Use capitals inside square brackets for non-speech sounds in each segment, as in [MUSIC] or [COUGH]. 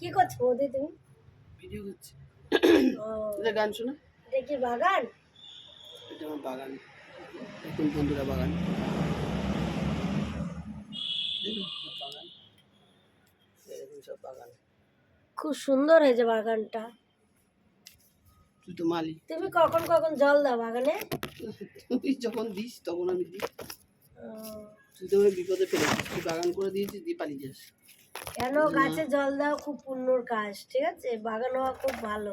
কি করছ বৌদি তুমি? ভিডিও করছি। এটা গান শোনা। এটা কি বাগান? এটা আমার বাগান। দেখুন বন্ধুরা বাগান। বাগান এরকম সব বাগান খুব সুন্দর হয়েছে বাগানটা। তুই তো মালিক। তুমি কখন কখন জল দাও বাগানে? তুই যখন দিস তখন আমি দিই। তুই তো বিপদে ফেলে তুই বাগান করে দিয়েছিস দিয়ে পালিয়ে যাস। কেন গাছে জল দাও খুব পুণ্যর কাজ ঠিক আছে? বাগান হওয়া খুব ভালো।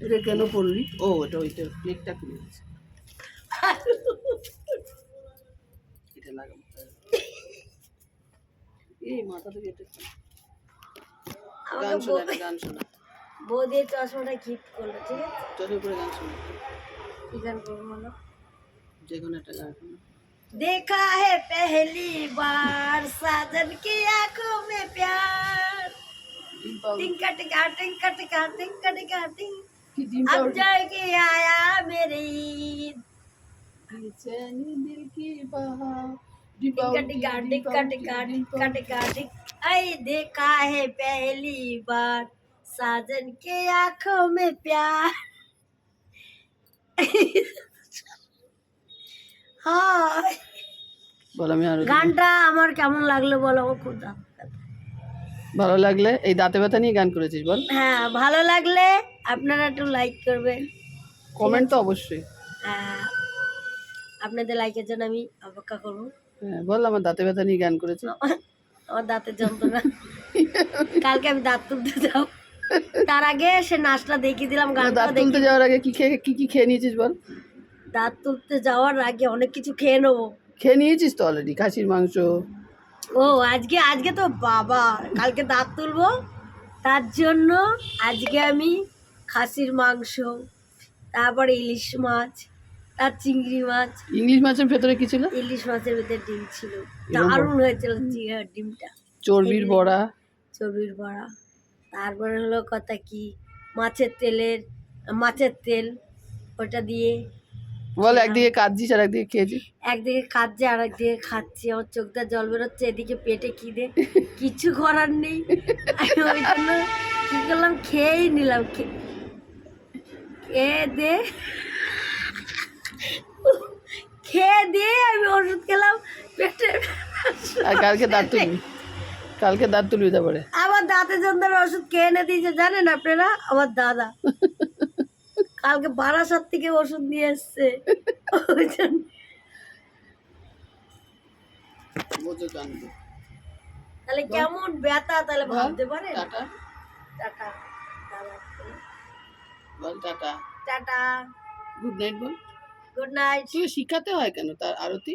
এটা কেন পড়লি ও এটা ওইটা প্লেটটা খুলে গেছে এটা লাগাবো। এই মাথা থেকে এটা গান শোনা বৌ- একটা গান শোনা। বৌদি চশমাটা গিফট করল ঠিক আছে? চোখে করে গান শোনা। কি গান করব বলো? देखा है पहली बार साजन की आँखों में प्यार। टिंका टिका टिंका टिका टिंका। टिका टिंग अब जाएगी के आया मेरे दिल की आई देखा है पहली बार साजन के आँखों में प्यार। [LAUGHS] हाँ বল আমি আরও গানটা আমার কেমন লাগল বলো আমার খুব দারুণ ভালো লাগলে এই দাঁতে ব্যথা নিয়ে গান করেছিস বল। হ্যাঁ ভালো লাগলে আপনারা একটু লাইক করবেন। কমেন্ট তো অবশ্যই। হ্যাঁ, আপনাদের লাইকের জন্য আমি অপেক্ষা করব। হ্যাঁ বল আমার দাঁতে ব্যথা নিয়ে গান করেছি আমার দাঁতের যন্ত্রণা। কালকে আমি দাঁত তুলতে যাও তার আগে সে নাচটা দেখিয়ে দিলাম গানটা দাঁত তুলতে যাওয়ার আগে কি খেয়ে কি কি খেয়ে নিয়েছিস বল? দাঁত তুলতে যাওয়ার আগে অনেক কিছু খেয়ে নেব। খেয়ে নিয়েছিস তো অলরেডি খাসির মাংস? ও আজকে আজকে তো বাবা কালকে দাঁত তুলবো। তার জন্য আজকে আমি খাসির মাংস তারপরে ইলিশ মাছ তার চিংড়ি মাছ। ইংলিশ মাছের ভেতরে কি ছিল? ইলিশ মাছের ভেতরে ডিম ছিল। দারুণ হয়েছিল চি- ডিমটা। চর্বির বড়া। চর্বির বড়া। তারপরে হলো কথা কি? মাছের তেলের মাছের তেল ওটা দিয়ে বল একদিকে কাঁদছিস আর একদিকে খেয়েছিস। একদিকে খাচ্ছে আর একদিকে খাচ্ছি আমার চোখটা জল বেরোচ্ছে এদিকে পেটে খিদে কিছু করার নেই। ওই জন্য কী করলাম খেয়েই নিলাম খেয়ে দে। খেয়ে দিয়ে আমি ওষুধ খেলাম পেটে আর কালকে দাঁত তুলবি। কালকে দাঁত তুলবি তারপরে। আমার দাঁতের যন্ত্রণার ওষুধ খেয়ে এনে দিয়েছে জানেন আপনারা? আমার দাদা। কালকে বারাসাত থেকে ওষুধ নিয়ে এসছে। ওই জন্য। তাহলে কেমন ব্যথা? তাহলে ভাবতে পারে টাটা। টাটা। বল টাটা। টাটা। গুড নাইট বল। গুড নাইট তুই শিখাতে হয় কেন তার আরতি?